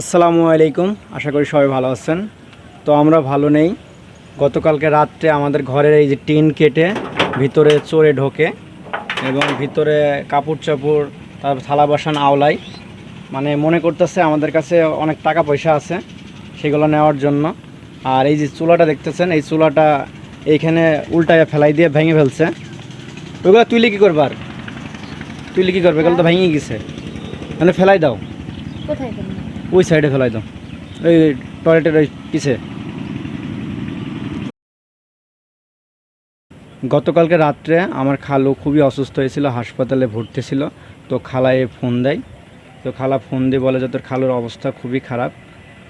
আসসালামু আলাইকুম। আশা করি সবাই ভালো আছেন। তো আমরা ভালো নেই। গতকালকে রাত্রে আমাদের ঘরের এই যে টিন কেটে ভিতরে চোরে ঢোকে এবং ভিতরে কাপড় চাপড় তারপর থালা বাসন আওলাই। মানে মনে করতেছে আমাদের কাছে অনেক টাকা পয়সা আছে সেগুলো নেওয়ার জন্য। আর এই যে চুলাটা দেখতেছেন এই চুলাটা এইখানে উল্টায় ফেলাই দিয়ে ভেঙে ফেলছে। ওইগুলো তুইলে কী করবার তুইলে কী করবে? এগুলো তো ভেঙে গেছে। মানে ফেলাই দাও। কোথায় ওই সাইডে ফেলাই দাও। ওই টয়লেটের ওই পিছে। গতকালকে রাত্রে আমার খালু খুবই অসুস্থ হয়েছিল, হাসপাতালে ভর্তি ছিল। তো খালায় ফোন দেয়। তো খালা ফোন দিয়ে বলে যে, তোর খালুর অবস্থা খুবই খারাপ।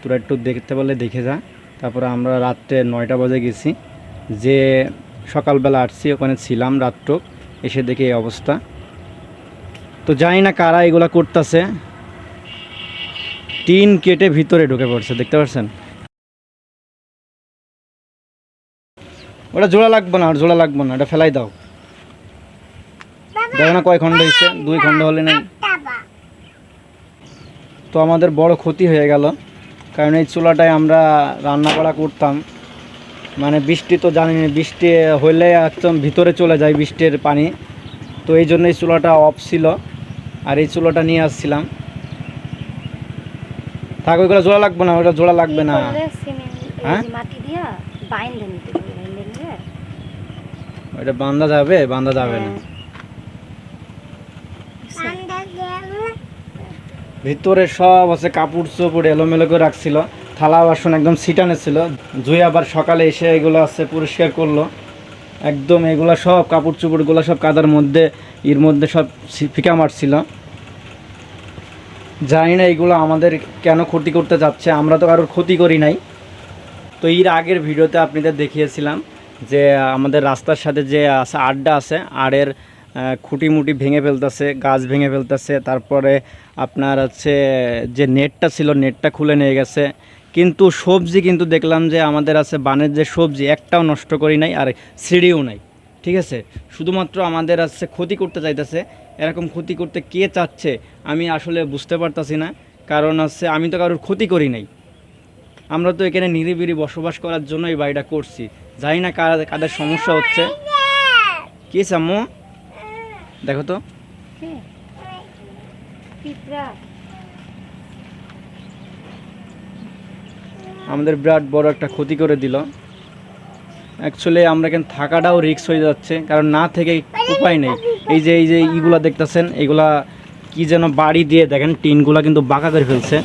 তোরা একটু দেখতে বলে দেখে যা। তারপরে আমরা রাত্রে নয়টা বাজে গেছি। যে সকালবেলা আসছি, ওখানে ছিলাম রাত্রক এসে দেখে এই অবস্থা। তো জানি না কারা এগুলা করতেছে। টিন কেটে ভিতরে ঢুকে পড়ছে, দেখতে পাচ্ছেন? ওটা জোড়া লাগবে না, আর জোড়া লাগবে না, এটা ফেলাই দাও। দেখো না কয় খণ্ড হয়েছে, দুই খণ্ড হলে নেই। তো আমাদের বড় ক্ষতি হয়ে গেল, কারণ এই চুলাটায় আমরা রান্না করা করতাম। মানে বৃষ্টি তো জানি না বৃষ্টি হলে একদম ভিতরে চলে যায় বৃষ্টির পানি। তো এই জন্য এই চুলাটা অফ ছিল, আর এই চুলাটা নিয়ে আসছিলাম। থাক ওইগুলো জোড়া লাগবে না ওটা জোড়া লাগবে না। হ্যাঁ? মাটি দিয়া নিতে বান্ধা যাবে যাবে না। ভিতরে সব আছে কাপড় চোপড় এলোমেলো করে রাখছিল। থালা বাসন একদম ছিটানো ছিল। জুই আবার সকালে এসে এগুলো আছে পরিষ্কার করল। একদম এগুলো সব কাপড় চোপড়গুলো সব কাদার মধ্যে এর মধ্যে সব ফিকা মারছিল। জানি না এগুলো আমাদের কেন ক্ষতি করতে যাচ্ছে আমরা তো কারোর ক্ষতি করি নাই। তো এর আগের ভিডিওতে আপনাদের দেখিয়েছিলাম যে আমাদের রাস্তার সাথে যে আছে আড্ডা আছে আড়ের আহ, খুঁটি মুটি ভেঙে ফেলতেছে গাছ ভেঙে ফেলতেছে তারপরে আপনার হচ্ছে যে নেটটা ছিল নেটটা খুলে নিয়ে গেছে। কিন্তু সবজি কিন্তু দেখলাম যে আমাদের আছে বানের যে সবজি একটাও নষ্ট করি নাই আর সিঁড়িও নাই ঠিক আছে? শুধুমাত্র আমাদের আছে ক্ষতি করতে চাইতেছে এরকম ক্ষতি করতে কে চাচ্ছে, আমি আসলে বুঝতে পারতাছি না। কারণ হচ্ছে, আমি তো কারোর ক্ষতি করি নাই। আমরা তো এখানে নিরিবিরি বসবাস করার জন্য এই বাড়িটা করছি। জানি না কার কাদের সমস্যা হচ্ছে। কি সাম্মু দেখো তো। আমাদের বিরাট বড় একটা ক্ষতি করে দিল। অ্যাকচুয়ালি আমরা এখানে থাকাটাও রিস্ক হয়ে যাচ্ছে, কারণ না থেকে উপায় নেই। এই যে এই যে ইগুলা দেখতেছেন, এইগুলা কি যেন বাড়ি দিয়ে দেখেন, টিনগুলা কিন্তু বাঁকা করে ফেলছে।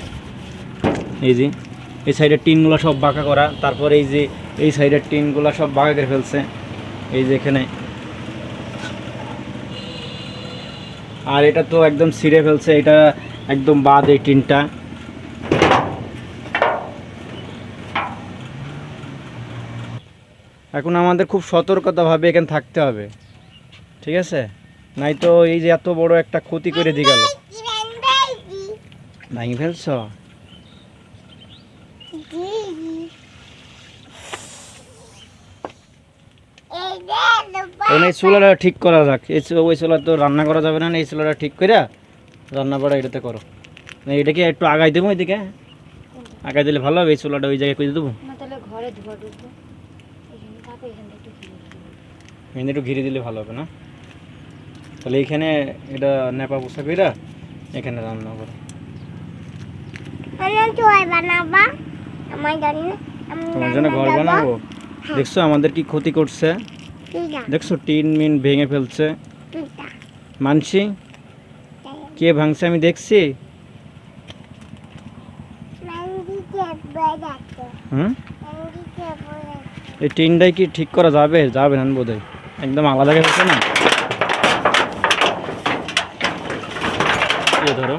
এই যে, এই সাইডের টিনগুলো সব বাঁকা করা, তারপর এই যে, এই সাইডের টিনগুলো সব বাঁকা করে ফেলছে। এই যে এখানে। আর এটা তো একদম ছিঁড়ে ফেলছে, এটা একদম বাদ এই টিনটা। এখন আমাদের খুব সতর্কতাভাবে এখানে থাকতে হবে। ঠিক আছে? নাই তো এই যে এত বড় একটা ক্ষতি করে দিয়ে গেল। ভাঙি ফেলছ? এই চুলাটা ঠিক করা যাক। এই ওই চুলা তো রান্না করা যাবে না, এই চুলাটা ঠিক করে রান্না বাড়া এটাতে করো। না এটাকে একটু আগাই দেবো এদিকে আগাই দিলে ভালো হবে, এই চুলাটা ওই জায়গায় করে দেবো। ঘরে ধোয়া ঢুকবো এখানে থাকো এখানটা একটু ঘিরে দিবো। একটু ঘিরে দিলে ভালো হবে না? তাহলে এইখানে এটা নেপা পোষা কইরা এখানে রান্না করো। তোমার জন্য ঘর বানাবো? দেখছ আমাদের কি ক্ষতি করছে? দেখছ টিন মিন ভেঙে ফেলছে? মানছি কে ভাঙছে আমি দেখছি? হুম? এই টিনটাই কি ঠিক করা যাবে? যাবে না বোধ একদম আলাদা গেছে না? ধরো।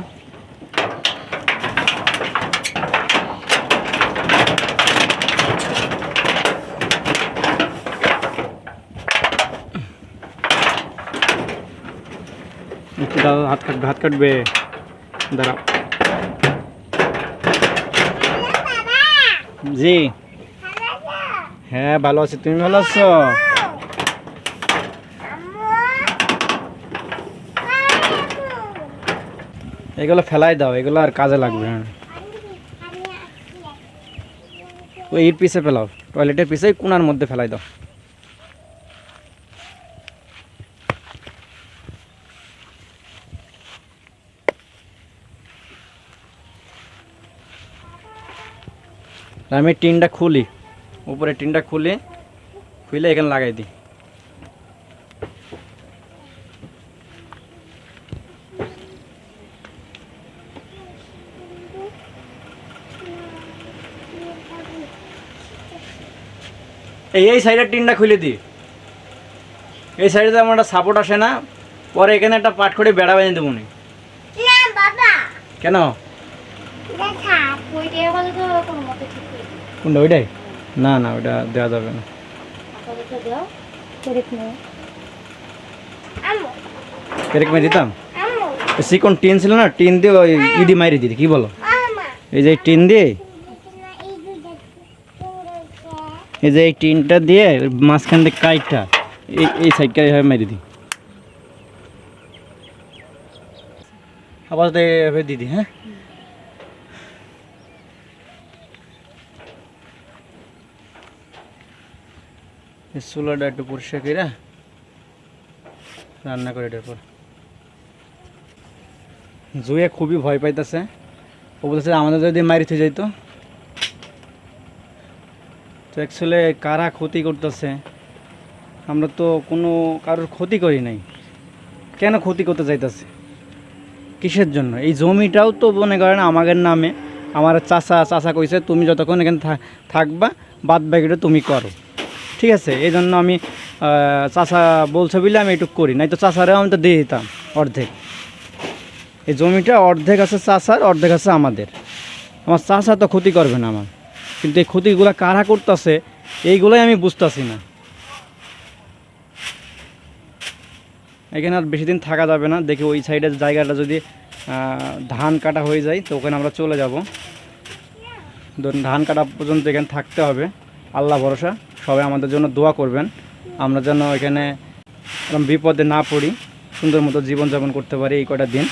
দাদা, হাত কাটবে হাত কাটবে। দাঁড়াও। জি। হ্যাঁ ভালো আছি। তুমি ভালো আছো? এগুলো ফেলাই দাও, এগুলো আর কাজে লাগবে তো এর পিছে ফেলাও, টয়লেটের পিছে কোনার মধ্যে ফেলাই দাও। আমি টিনটা খুলি। উপরে টিনটা খুলে খুলে এখানে লাগাই দিই। এই এই সাইডের টিনটা খুলে দিই। এই সাইডে তো আমার একটা সাপোর্ট আসে না পরে এখানে একটা পাট করে বেড়া বেঁধে দেবো কেন? কোনটা ওইটাই? না না ওটা দেওয়া যাবে না। পেরেক মেরে দিতাম? সিকন টিন ছিল না টিন দিয়ে ওই ইদি মারি দিদি কি বলো? এই যে এই টিন দিয়ে? এই যে এই টিনটা দিয়ে মাঝখান দিয়ে কাইটটা এই এই সাইডটা এভাবে মেরে দিই। আবার দিদি হ্যাঁ? চুলাটা একটু পরিষ্কার করে রান্না করে এটার পর। জুয়ে খুবই ভয় পাইতেছে। ও বলছে আমাদের যদি মারি থয়ে যাইতো। তো অ্যাকচুয়ালি কারা ক্ষতি করতেছে, আমরা তো কোনো কারোর ক্ষতি করি নাই। কেন ক্ষতি করতে চাইতেছে? কিসের জন্য? এই জমিটাও তো মনে করেন আমাদের নামে, আমার চাচা চাচা কইছে, তুমি যতক্ষণ এখানে থাকবা, বাদ বাকিটা তুমি করো। ঠিক আছে এই জন্য আমি চাচা বলছে বলে আমি একটু করি নাই তো চাচারেও আমি তো দিয়ে দিতাম অর্ধেক। এই জমিটা অর্ধেক আছে চাষার, অর্ধেক আছে আমাদের। আমার চাষা তো ক্ষতি করবে না আমার। কিন্তু এই ক্ষতিগুলো কারা করতেছে, এইগুলোই আমি বুঝতেছি না। এখানে আর বেশি দিন থাকা যাবে না, দেখি ওই সাইডের জায়গাটা যদি ধান কাটা হয়ে যায়, তো ওখানে আমরা চলে যাব। ধরুন ধান কাটা পর্যন্ত এখানে থাকতে হবে, আল্লাহ ভরসা। সবাই আমাদের জন্য দোয়া করবেন। আমরা যেন এখানে বিপদে না পড়ি, সুন্দর মতো জীবনযাপন করতে পারি এই কটা দিন।